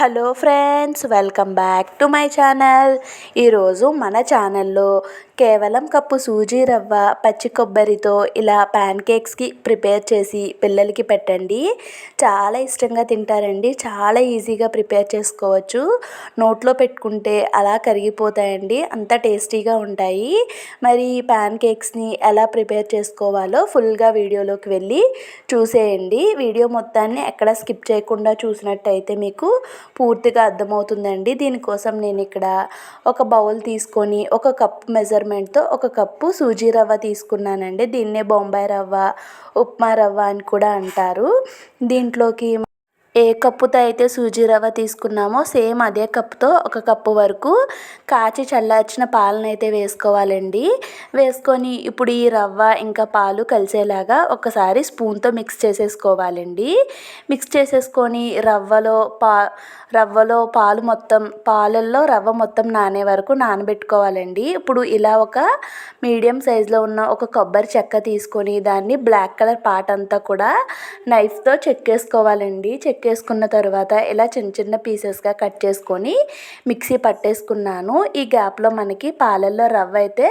Hello friends welcome back to my channel. ఈరోజు మన ఛానల్లో కేవలం కప్పు సూజీ రవ్వ పచ్చి కొబ్బరితో ఇలా ప్యాన్ కేక్స్కి ప్రిపేర్ చేసి పిల్లలకి పెట్టండి. చాలా ఇష్టంగా తింటారండి. చాలా ఈజీగా ప్రిపేర్ చేసుకోవచ్చు. నోట్లో పెట్టుకుంటే అలా కరిగిపోతాయండి. అంత టేస్టీగా ఉంటాయి. మరి ఈ ప్యాన్ కేక్స్ని ఎలా ప్రిపేర్ చేసుకోవాలో ఫుల్గా వీడియోలోకి వెళ్ళి చూసేయండి. వీడియో మొత్తాన్ని ఎక్కడ స్కిప్ చేయకుండా చూసినట్టయితే మీకు పూర్తిగా అర్థమవుతుందండి. దీనికోసం నేను ఇక్కడ ఒక బౌల్ తీసుకొని ఒక కప్ మెజర్మెంట్తో ఒక కప్పు సూజీ రవ్వ తీసుకున్నానండి. దీన్నే బొంబాయి రవ్వ ఉప్మా రవ్వ అని కూడా అంటారు. దీంట్లోకి ఏ కప్పుతో అయితే సూజీ రవ్వ తీసుకున్నామో సేమ్ అదే కప్పుతో ఒక కప్పు వరకు కాచి చల్లార్చిన పాలను అయితే వేసుకోవాలండి. వేసుకొని ఇప్పుడు ఈ రవ్వ ఇంకా పాలు కలిసేలాగా ఒకసారి స్పూన్తో మిక్స్ చేసేసుకోవాలండి. మిక్స్ చేసేసుకొని రవ్వలో పా రవ్వలో పాలు మొత్తం పాలల్లో రవ్వ మొత్తం నానే వరకు నానబెట్టుకోవాలండి. ఇప్పుడు ఇలా ఒక మీడియం సైజులో ఉన్న ఒక కొబ్బరి చెక్క తీసుకొని దాన్ని బ్లాక్ కలర్ పార్ట్ అంతా కూడా నైఫ్తో చెక్కేసుకోవాలండి. వేసుకున్న తర్వాత ఇలా చిన్న చిన్న పీసెస్గా కట్ చేసుకొని మిక్సీ పట్టేసుకున్నాను. ఈ గ్యాప్లో మనకి పాలల్లో రవ్వ అయితే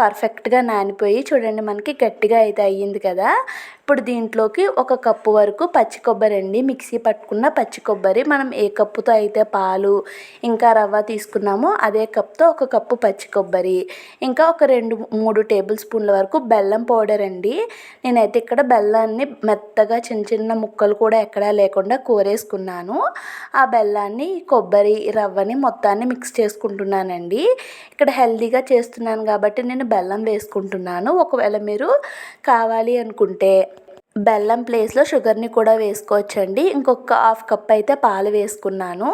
పర్ఫెక్ట్గా నానిపోయి చూడండి మనకి గట్టిగా అయితే అయ్యింది కదా. ఇప్పుడు దీంట్లోకి ఒక కప్పు వరకు పచ్చి కొబ్బరి అండి. మిక్సీ పట్టుకున్న పచ్చి కొబ్బరి మనం ఏ కప్పుతో అయితే పాలు ఇంకా రవ్వ తీసుకున్నామో అదే కప్తో ఒక కప్పు పచ్చి కొబ్బరి. ఇంకా ఒక రెండు మూడు టేబుల్ స్పూన్ల వరకు బెల్లం పౌడర్ అండి. నేనైతే ఇక్కడ బెల్లాన్ని మెత్తగా చిన్న చిన్న ముక్కలు కూడా ఎక్కడా లేకుండా కోరేసుకున్నాను. ఆ బెల్లాన్ని కొబ్బరి రవ్వని మొత్తాన్ని మిక్స్ చేసుకుంటున్నానండి. ఇక్కడ హెల్దీగా చేస్తున్నాను కాబట్టి నేను బెల్లం వేసుకుంటున్నాను. ఒకవేళ మీరు కావాలి అనుకుంటే బెల్లం ప్లేస్లో షుగర్ని కూడా వేసుకోవచ్చండి. ఇంకొక హాఫ్ కప్ అయితే పాలు వేసుకున్నాను.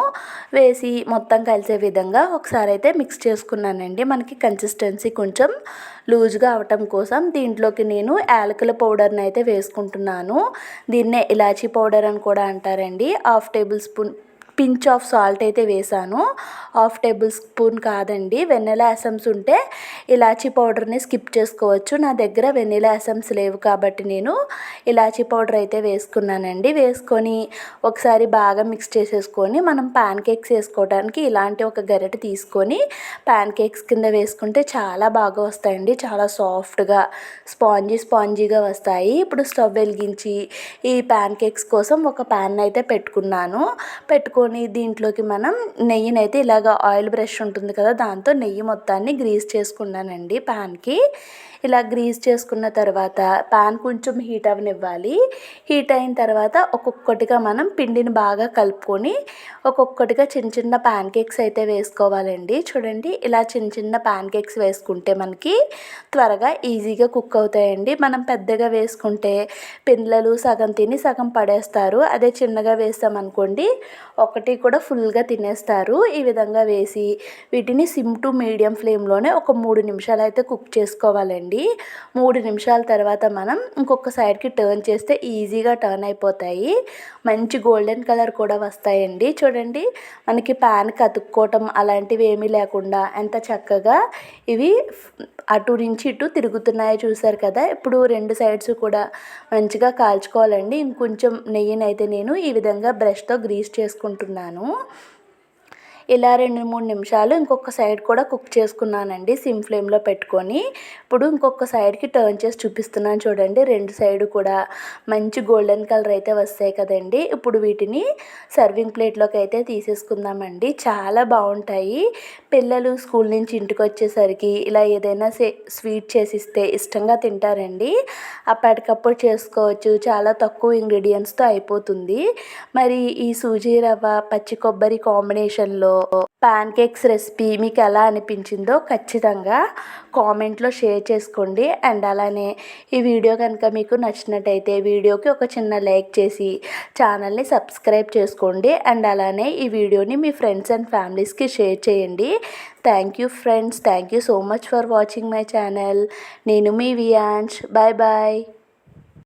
వేసి మొత్తం కలిసే విధంగా ఒకసారి అయితే మిక్స్ చేసుకున్నానండి. మనకి కన్సిస్టెన్సీ కొంచెం లూజ్గా అవటం కోసం దీంట్లోకి నేను యాలకుల పౌడర్ని అయితే వేసుకుంటున్నాను. దీన్నే ఇలాచీ పౌడర్ అని కూడా అంటారండి. Half tablespoon pinch of salt అయితే వేసాను. హాఫ్ టేబుల్ స్పూన్ కాదండి. వెన్నెలా ఎసమ్స్ ఉంటే ఇలాచీ పౌడర్ని స్కిప్ చేసుకోవచ్చు. నా దగ్గర వెన్నెలా ఎసమ్స్ లేవు కాబట్టి నేను ఇలాచీ పౌడర్ అయితే వేసుకున్నానండి. వేసుకొని ఒకసారి బాగా మిక్స్ చేసేసుకొని మనం ప్యాన్ కేక్స్ వేసుకోవడానికి ఇలాంటి ఒక గరిట తీసుకొని ప్యాన్ కేక్స్ కింద వేసుకుంటే చాలా బాగా వస్తాయండి. చాలా సాఫ్ట్గా స్పాంజీ స్పాంజీగా వస్తాయి. ఇప్పుడు స్టవ్ వెలిగించి ఈ ప్యాన్ కేక్స్ కోసం ఒక ప్యాన్ అయితే పెట్టుకున్నాను. పెట్టుకు దీంట్లోకి మనం నెయ్యిని అయితే ఇలాగ ఆయిల్ బ్రష్ ఉంటుంది కదా దాంతో నెయ్యి మొత్తాన్ని గ్రీస్ చేసుకున్నానండి ప్యాన్కి. ఇలా గ్రీస్ చేసుకున్న తర్వాత పాన్ కొంచెం హీట్ అవనివ్వాలి. హీట్ అయిన తర్వాత ఒక్కొక్కటిగా మనం పిండిని బాగా కలుపుకొని ఒక్కొక్కటిగా చిన్న చిన్న ప్యాన్ కేక్స్ అయితే వేసుకోవాలండి. చూడండి ఇలా చిన్న చిన్న ప్యాన్ కేక్స్ వేసుకుంటే మనకి త్వరగా ఈజీగా కుక్ అవుతాయండి. మనం పెద్దగా వేసుకుంటే పిల్లలు సగం తిని సగం పడేస్తారు. అదే చిన్నగా వేస్తామనుకోండి ఒకటి కూడా ఫుల్గా తినేస్తారు. ఈ విధంగా వేసి వీటిని సిమ్ టు మీడియం ఫ్లేమ్లోనే ఒక మూడు నిమిషాలు అయితే కుక్ చేసుకోవాలండి. మూడు నిమిషాల తర్వాత మనం ఇంకొక సైడ్కి టర్న్ చేస్తే ఈజీగా టర్న్ అయిపోతాయి. మంచి గోల్డెన్ కలర్ కూడా వస్తాయండి. చూడండి మనకి ప్యాన్ కతుక్కోవటం అలాంటివి ఏమీ లేకుండా ఎంత చక్కగా ఇవి అటు నుంచి ఇటు తిరుగుతున్నాయో చూసారు కదా. ఇప్పుడు రెండు సైడ్స్ కూడా మంచిగా కాల్చుకోవాలండి. ఇంకొంచెం నెయ్యినైతే నేను ఈ విధంగా బ్రష్తో గ్రీస్ చేసుకుంటున్నాను. ఇలా రెండు మూడు నిమిషాలు ఇంకొక సైడ్ కూడా కుక్ చేసుకున్నానండి సిమ్ ఫ్లేమ్లో పెట్టుకొని. ఇప్పుడు ఇంకొక సైడ్కి టర్న్ చేసి చూపిస్తున్నాను చూడండి రెండు సైడ్ కూడా మంచి గోల్డెన్ కలర్ అయితే వస్తాయి కదండి. ఇప్పుడు వీటిని సర్వింగ్ ప్లేట్లోకి అయితే తీసేసుకుందామండి. చాలా బాగుంటాయి. పిల్లలు స్కూల్ నుంచి ఇంటికి వచ్చేసరికి ఇలా ఏదైనా స్వీట్ చేసిస్తే ఇష్టంగా తింటారండి. అప్పటికప్పుడు చేసుకోవచ్చు. చాలా తక్కువ ఇంగ్రీడియంట్స్తో అయిపోతుంది. మరి ఈ సూజీ రవ్వ పచ్చి కొబ్బరి కాంబినేషన్లో పాన్ కేక్స్ రెసిపీ మీకు ఎలా అనిపించిందో ఖచ్చితంగా కామెంట్లో షేర్ చేసుకోండి. అండ్ అలానే ఈ వీడియో కనుక మీకు నచ్చినట్టయితే వీడియోకి ఒక చిన్న లైక్ చేసి ఛానల్ని సబ్స్క్రైబ్ చేసుకోండి. అండ్ అలానే ఈ వీడియోని మీ ఫ్రెండ్స్ అండ్ ఫ్యామిలీస్కి షేర్ చేయండి. Thank you friends. Thank you so much for watching my channel. నేను మీ వియాంష్. Bye bye.